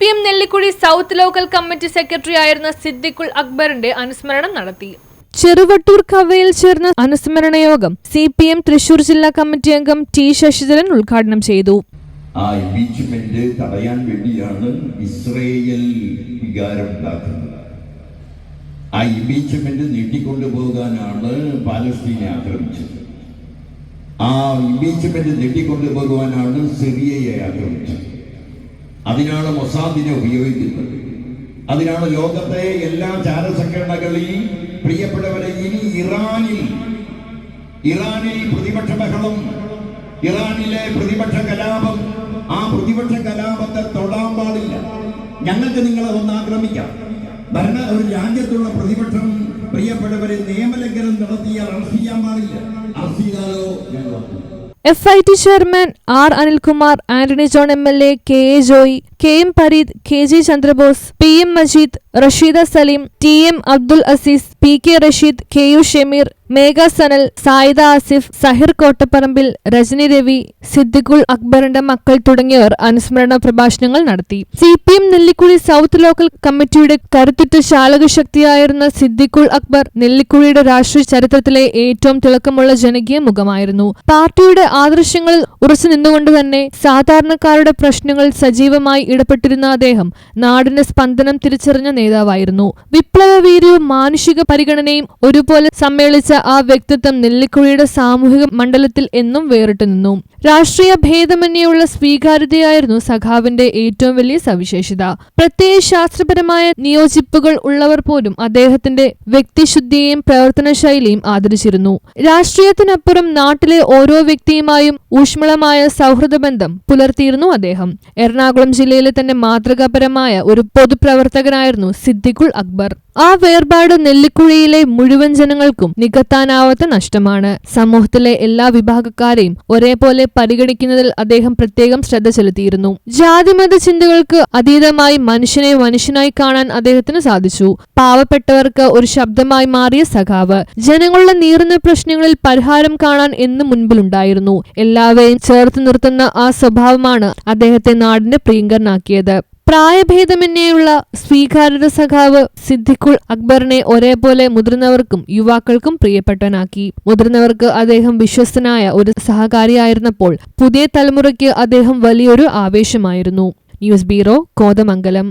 P M Nellikuzhi south local committee secretary ആയിരുന്ന സിദ്ദിഖുൽ അക്ബറിന്റെ അനുസ്മരണം നടത്തി. ചെറുവട്ടൂർ കവയിൽ ചേർന്ന അനുസ്മരണ യോഗം സി പി എം തൃശൂർ ജില്ലാ കമ്മിറ്റി അംഗം ടി ശശിധരൻ ഉദ്ഘാടനം ചെയ്തു. ആ ഇംപീച്ച്മെന്റ് തടയാൻ വേണ്ടിയാണ് ഇസ്രയേൽ വികാരം ഉണ്ടാക്കുന്നത് ആ ഇംപീച്ച്മെന്റ് നീട്ടിക്കൊണ്ടുപോകാനാണ് പാലസ്തീനെ ആക്രമിച്ചത്. ആ ഇംപീച്ച്മെന്റ് നീട്ടിക്കൊണ്ടുപോകാനാണ് സിറിയയെ ആക്രമിച്ചത്. അതിനാണ് മൊസാദിനെ ഉപയോഗിക്കുന്നത്. അതിനാണ് ലോകത്തെ എല്ലാ ചാരസംഘടനകളെയും പ്രിയപ്പെട്ടവരെ ഇനി ഇറാനിൽ ഇറാനിൽ പ്രതിപക്ഷ ബഹളം ഇറാനിലെ പ്രതിപക്ഷ കലാപം ആ പ്രതിപക്ഷ കലാപത്തെ തൊടാൻ പാടില്ല. ഞങ്ങൾക്ക് നിങ്ങളെ ഒന്ന് ആക്രമിക്കാം. ഭരണ ഒരു രാജ്യത്തുള്ള പ്രതിപക്ഷം പ്രിയപ്പെട്ടവരെ നിയമലംഘനം അറസ്റ്റ് ചെയ്യാൻ പാടില്ല. അറസ്റ്റ് ഞങ്ങൾ F I T chairman R Anilkumar Antony John M L A K A Joy K M Pareed K G Chandrabose P M Majeed Rasheeda Saleem T M Abdul Azeez P K Rasheed K U Shameer Megha Sanal Sayida Asif Sahir Kottaparambil Rajani Ravi Siddiqul അക്ബറിന്റെ മക്കൾ തുടങ്ങിയവർ അനുസ്മരണ പ്രഭാഷണങ്ങൾ നടത്തി. C P M Nellikuzhi south local കമ്മിറ്റിയുടെ കരുത്തുറ്റ ശാലകശക്തിയായിരുന്ന സിദ്ദിഖുൾ അക്ബർ നെല്ലിക്കുഴിയുടെ രാഷ്ട്രീയ ചരിത്രത്തിലെ ഏറ്റവും തിളക്കമുള്ള ജനകീയ മുഖമായിരുന്നു. പാർട്ടിയുടെ ആദർശങ്ങളിൽ ഉറച്ചു നിന്നുകൊണ്ട് തന്നെ സാധാരണക്കാരുടെ പ്രശ്നങ്ങൾ സജീവമായി ഇടപെട്ടിരുന്ന അദ്ദേഹം നാടിന്റെ സ്പന്ദനം തിരിച്ചറിഞ്ഞ നേതാവായിരുന്നു. വിപ്ലവ വീര്യവും മാനുഷിക പരിഗണനയും ഒരുപോലെ സമ്മേളിച്ച ആ വ്യക്തിത്വം നെല്ലിക്കുഴിയുടെ സാമൂഹിക മണ്ഡലത്തിൽ എന്നും വേറിട്ടു നിന്നു. രാഷ്ട്രീയ ഭേദമന്യുള്ള സ്വീകാര്യതയായിരുന്നു സഖാവിന്റെ ഏറ്റവും വലിയ സവിശേഷത. പ്രത്യേക ശാസ്ത്രപരമായ നിയോജിപ്പുകൾ ഉള്ളവർ പോലും അദ്ദേഹത്തിന്റെ വ്യക്തിശുദ്ധിയെയും പ്രവർത്തന ശൈലിയും ആദരിച്ചിരുന്നു. രാഷ്ട്രീയത്തിനപ്പുറം നാട്ടിലെ ഓരോ വ്യക്തിയുമായും ഊഷ്മളമായ സൗഹൃദ ബന്ധം പുലർത്തിയിരുന്നു അദ്ദേഹം. എറണാകുളം ജില്ലയിലെ തന്നെ മാതൃകാപരമായ ഒരു പൊതുപ്രവർത്തകനായിരുന്നു സിദ്ദിഖുൾ അക്ബർ. ആ വേർപാട് നെല്ലിക്കുഴിയിലെ മുഴുവൻ ജനങ്ങൾക്കും നികത്താനാവാത്ത നഷ്ടമാണ്. സമൂഹത്തിലെ എല്ലാ വിഭാഗക്കാരെയും ഒരേപോലെ പരിഗണിക്കുന്നതിൽ അദ്ദേഹം പ്രത്യേകം ശ്രദ്ധ ചെലുത്തിയിരുന്നു. ജാതിമത ചിന്തകൾക്ക് അതീതമായി മനുഷ്യനെ മനുഷ്യനായി കാണാൻ അദ്ദേഹത്തിന് സാധിച്ചു. പാവപ്പെട്ടവർക്ക് ഒരു ശബ്ദമായി മാറിയ സഖാവ്. ജനങ്ങളുടെ നീറുന്ന പ്രശ്നങ്ങളിൽ പരിഹാരം കാണാൻ എന്ന് മുൻപിലുണ്ടായിരുന്നു. എല്ലാവരെയും ചേർത്ത് നിർത്തുന്ന ആ സ്വഭാവമാണ് അദ്ദേഹത്തെ നാടിന്റെ പ്രിയങ്കരനാക്കിയത്. പ്രായഭേദമന്യേയുള്ള സ്വീകാര്യത സഖാവ് സിദ്ദിഖുൾ അക്ബറിനെ ഒരേപോലെ മുതിർന്നവർക്കും യുവാക്കൾക്കും പ്രിയപ്പെട്ടവനാക്കി. മുതിർന്നവർക്ക് അദ്ദേഹം വിശ്വസ്തനായ ഒരു സഹകാരിയായിരുന്നപ്പോൾ പുതിയ തലമുറയ്ക്ക് അദ്ദേഹം വലിയൊരു ആവേശമായിരുന്നു. News bureau Kothamangalam.